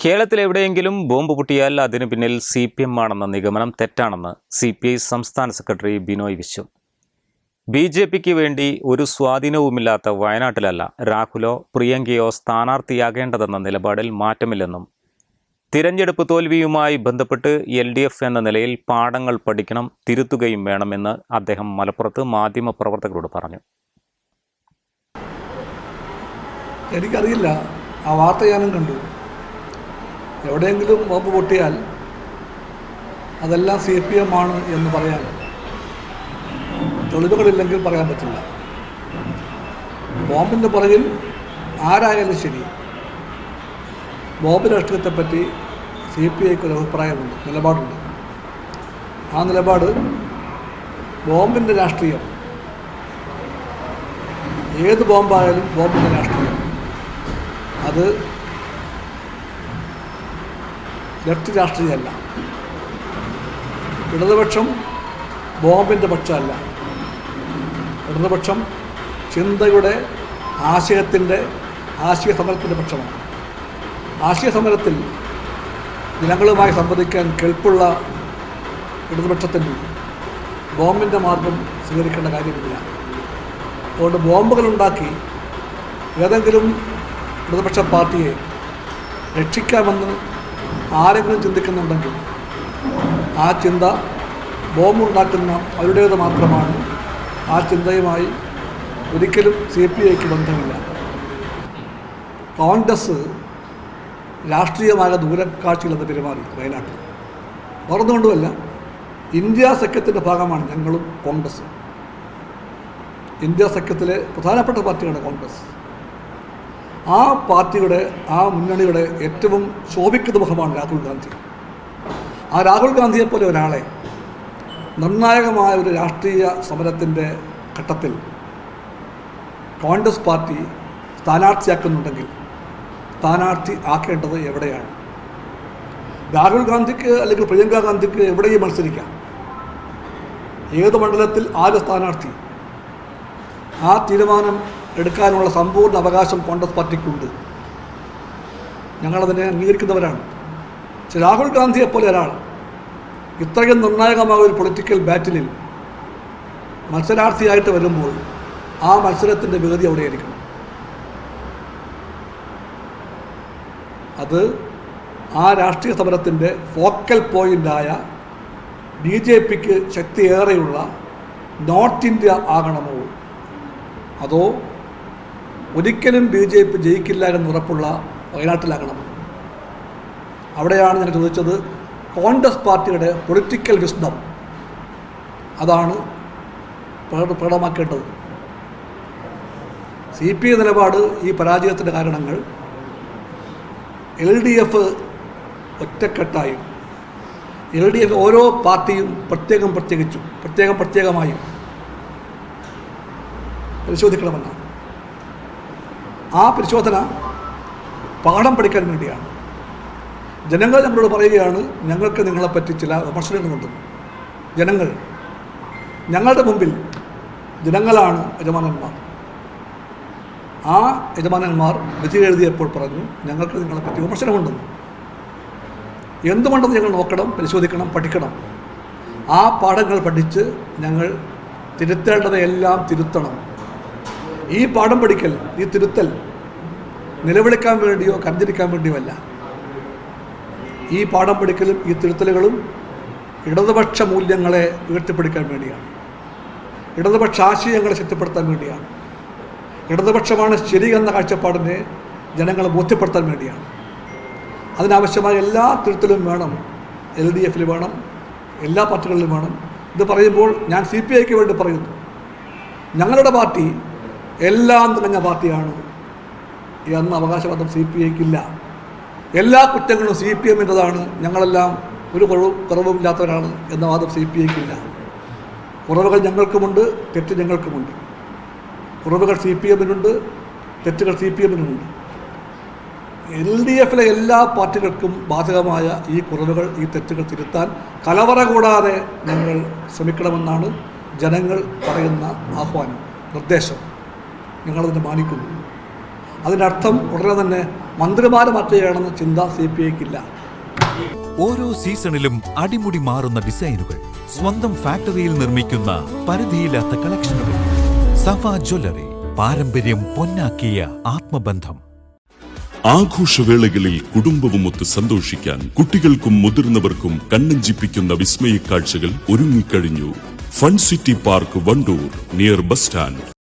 കേരളത്തിൽ എവിടെയെങ്കിലും ബോംബ് പൊട്ടിയാൽ അതിനു പിന്നിൽ സി പി എം ആണെന്ന നിഗമനം തെറ്റാണെന്ന് സി പി ഐ സംസ്ഥാന secretary Binoy Viswam. B J പിക്ക് വേണ്ടി ഒരു സ്വാധീനവുമില്ലാത്ത വയനാട്ടിലല്ല രാഹുലോ പ്രിയങ്കയോ സ്ഥാനാർത്ഥിയാകേണ്ടതെന്ന നിലപാടിൽ മാറ്റമില്ലെന്നും തിരഞ്ഞെടുപ്പ് തോൽവിയുമായി ബന്ധപ്പെട്ട് എൽ ഡി എഫ് എന്ന നിലയിൽ പാഠങ്ങൾ പഠിക്കണം തിരുത്തുകയും വേണമെന്ന് അദ്ദേഹം മലപ്പുറത്ത് മാധ്യമപ്രവർത്തകരോട് പറഞ്ഞു. എനിക്കറിയില്ല. ആ വാർത്ത ഞാനും കണ്ടു. എവിടെയെങ്കിലും ബോംബ് പൊട്ടിയാൽ അതെല്ലാം സി പി എം ആണ് എന്ന് പറയാൻ തെളിവുകളില്ലെങ്കിൽ പറയാൻ പറ്റില്ല. ബോംബിന്റെ പുറകിൽ ആരായാലും ശരി ബോംബ് രാഷ്ട്രീയത്തെപ്പറ്റി സി പി ഐക്ക് ഒരു അഭിപ്രായമുണ്ട് നിലപാടുണ്ട്. ആ നിലപാട് ബോംബിന്റെ രാഷ്ട്രീയം. ഏത് ബോംബായാലും ബോംബിന്റെ രാഷ്ട്രീയം. അത് ലെഫ്റ്റ് രാഷ്ട്രീയമല്ല ഇടതുപക്ഷം ബോംബിന്റെ പക്ഷമല്ല. ഇടതുപക്ഷം ചിന്തയുടെ ആശയത്തിന്റെ ആശയ സമരത്തിന്റെ പക്ഷമാണ്. ആശയ സമരത്തിൽ ജനങ്ങളുമായി സംവദിക്കാൻ കെൽപ്പുള്ള ഇടതുപക്ഷത്തിന്റെ ബോംബിന്റെ മാർഗം സ്വീകരിക്കേണ്ട കാര്യമില്ല. അതുകൊണ്ട് ബോംബുകളുണ്ടാക്കി ഏതെങ്കിലും ഇടതുപക്ഷ പാർട്ടിയെ രക്ഷിക്കാമെന്ന് ആരെങ്കിലും ചിന്തിക്കുന്നുണ്ടെങ്കിൽ ആ ചിന്ത ബോംബുണ്ടാക്കുന്ന അവരുടേത് മാത്രമാണ്. ആ ചിന്തയുമായി ഒരിക്കലും സി പി ഐക്ക് ബന്ധമില്ല. കോൺഗ്രസ് രാഷ്ട്രീയമായ ദൂരക്കാഴ്ചയിലെന്ന് പെരുമാറി വയനാട്ടിൽ. ഓർന്നുകൊണ്ടുമല്ല ഇന്ത്യ സഖ്യത്തിന്റെ ഭാഗമാണ് ഞങ്ങളും കോൺഗ്രസ്. ഇന്ത്യ സഖ്യത്തിലെ പ്രധാനപ്പെട്ട പാർട്ടിയാണ് കോൺഗ്രസ്. ആ പാർട്ടിയുടെ ആ മുന്നണിയുടെ ഏറ്റവും ശോഭിക്കുന്ന മുഖമാണ് രാഹുൽ ഗാന്ധി. ആ രാഹുൽ ഗാന്ധിയെ പോലെ ഒരാളെ നിർണായകമായ ഒരു രാഷ്ട്രീയ സമരത്തിന്റെ ഘട്ടത്തിൽ കോൺഗ്രസ് പാർട്ടി സ്ഥാനാർത്ഥിയാക്കുന്നുണ്ടെങ്കിൽ സ്ഥാനാർത്ഥി ആക്കേണ്ടത് എവിടെയാണ്? രാഹുൽ ഗാന്ധിക്ക് അല്ലെങ്കിൽ പ്രിയങ്ക ഗാന്ധിക്ക് എവിടെയും മത്സരിക്കാം. ഏത് മണ്ഡലത്തിൽ ആര് സ്ഥാനാർത്ഥി? ആ തീരുമാനം എടുക്കാനുള്ള സമ്പൂർണ അവകാശം കോൺഗ്രസ് പാർട്ടിക്കുണ്ട്. ഞങ്ങളതിനെ അംഗീകരിക്കുന്നവരാണ്. രാഹുൽ ഗാന്ധിയെ പോലെ ഒരാൾ ഇത്രയും നിർണായകമായ ഒരു പൊളിറ്റിക്കൽ ബാറ്റിലിൽ മത്സരാർത്ഥിയായിട്ട് വരുമ്പോൾ ആ മത്സരത്തിന്റെ വിഗതി അവിടെയായിരിക്കണം. അത് ആ രാഷ്ട്രീയ സമരത്തിന്റെ ഫോക്കൽ പോയിന്റായ ബി ജെ പിക്ക് ശക്തിയേറെയുള്ള നോർത്ത് ഇന്ത്യ ആകണമോ? അതോ ഒരിക്കലും ബി ജെ പി ജയിക്കില്ല എന്ന് ഉറപ്പുള്ള വയനാട്ടിലാകണം. അവിടെയാണ് ഞാൻ ചോദിച്ചത് കോൺഗ്രസ് പാർട്ടിയുടെ പൊളിറ്റിക്കൽ വിസ്ഡം അതാണ് പ്രകട പ്രകടമാക്കേണ്ടത്. സി പി ഐ നിലപാട് ഈ പരാജയത്തിന്റെ കാരണങ്ങൾ എൽ ഡി എഫ് ഒറ്റക്കെട്ടായും. എൽ ഡി എഫ് ഓരോ പാർട്ടിയും പ്രത്യേകം പ്രത്യേകിച്ചും പ്രത്യേകം പ്രത്യേകമായും പരിശോധിക്കണമെന്നാണ്. ആ പരിശോധന പാഠം പഠിക്കാൻ വേണ്ടിയാണ്. ജനങ്ങൾ നമ്മളോട് പറയുകയാണ് ഞങ്ങൾക്ക് നിങ്ങളെപ്പറ്റി ചില വിമർശനങ്ങളുണ്ട്. ജനങ്ങൾ ഞങ്ങളുടെ മുമ്പിൽ ജനങ്ങളാണ് യജമാനന്മാർ. ആ യജമാനന്മാർ വിധി എഴുതിയപ്പോൾ പറഞ്ഞു ഞങ്ങൾക്ക് നിങ്ങളെപ്പറ്റി വിമർശനമുണ്ടെന്ന് എന്തുകൊണ്ടെന്ന് ഞങ്ങൾ നോക്കണം പരിശോധിക്കണം പഠിക്കണം. ആ പാഠങ്ങൾ പഠിച്ച് ഞങ്ങൾ തിരുത്തേണ്ടതെല്ലാം തിരുത്തണം. ഈ പാഠം പഠിക്കൽ ഈ തിരുത്തൽ നിലവിളിക്കാൻ വേണ്ടിയോ കരഞ്ഞിരിക്കാൻ വേണ്ടിയോ അല്ല. ഈ പാഠം പഠിക്കലും ഈ തിരുത്തലുകളും ഇടതുപക്ഷ മൂല്യങ്ങളെ ഉയർത്തിപ്പിടിക്കാൻ വേണ്ടിയാണ്. ഇടതുപക്ഷ ആശയങ്ങളെ ശക്തിപ്പെടുത്താൻ വേണ്ടിയാണ്. ഇടതുപക്ഷമാണ് ശരി എന്ന കാഴ്ചപ്പാടിനെ ജനങ്ങളെ ബോധ്യപ്പെടുത്താൻ വേണ്ടിയാണ്. അതിനാവശ്യമായ എല്ലാ തിരുത്തലും വേണം. എൽ ഡി എഫിൽ വേണം. എല്ലാ പാർട്ടികളിലും വേണം. ഇത് പറയുമ്പോൾ ഞാൻ സി പി ഐക്ക് വേണ്ടി പറയുന്നു. ഞങ്ങളുടെ പാർട്ടി എല്ലാം നിറഞ്ഞ പാർട്ടിയാണ്. എന്ന അവകാശവാദം സി പി ഐക്കില്ല. എല്ലാ കുറ്റങ്ങളും സി പി എമ്മിന്റെതാണ് ഞങ്ങളെല്ലാം ഒരു കുറവ് കുറവുമില്ലാത്തവരാണ് എന്ന വാദം സി പി ഐക്കില്ല. കുറവുകൾ ഞങ്ങൾക്കുമുണ്ട് തെറ്റ് ഞങ്ങൾക്കുമുണ്ട്. കുറവുകൾ സി പി എമ്മിനുണ്ട് തെറ്റുകൾ സി പി എമ്മിനുമുണ്ട്. എൽ ഡി എഫിലെ എല്ലാ പാർട്ടികൾക്കും ബാധകമായ ഈ കുറവുകൾ ഈ തെറ്റുകൾ തിരുത്താൻ കലവറ കൂടാതെ ഞങ്ങൾ ശ്രമിക്കണമെന്നാണ് ജനങ്ങൾ പറയുന്ന ആഹ്വാനം നിർദ്ദേശം. ഞങ്ങളതിനെ മാനിക്കുന്നു. അതിന്റെ അർത്ഥം ഉടനെ തന്നെ മന്ത്രിമാരെ മാറ്റുകയാണെന്ന ചിന്ത സി പി ഐക്കില്ല ഓരോ സീസണിലും അടിമുടി മാറുന്ന ഡിസൈനുകൾ സ്വന്തം ഫാക്ടറിയിൽ നിർമ്മിക്കുന്ന പരിധിയില്ലാത്ത കളക്ഷനുകൾ. സഫ ജ്വല്ലറി പാരമ്പര്യം പൊന്നാക്കിയ ആത്മബന്ധം. ആഘോഷവേളകളിൽ കുടുംബവും കുടുംബവുമൊത്ത് സന്തോഷിക്കാൻ കുട്ടികൾക്കും മുതിർന്നവർക്കും കണ്ണഞ്ചിപ്പിക്കുന്ന വിസ്മയ കാഴ്ചകൾ ഒരുങ്ങിക്കഴിഞ്ഞു. Fun city park Wandoor near bus stand.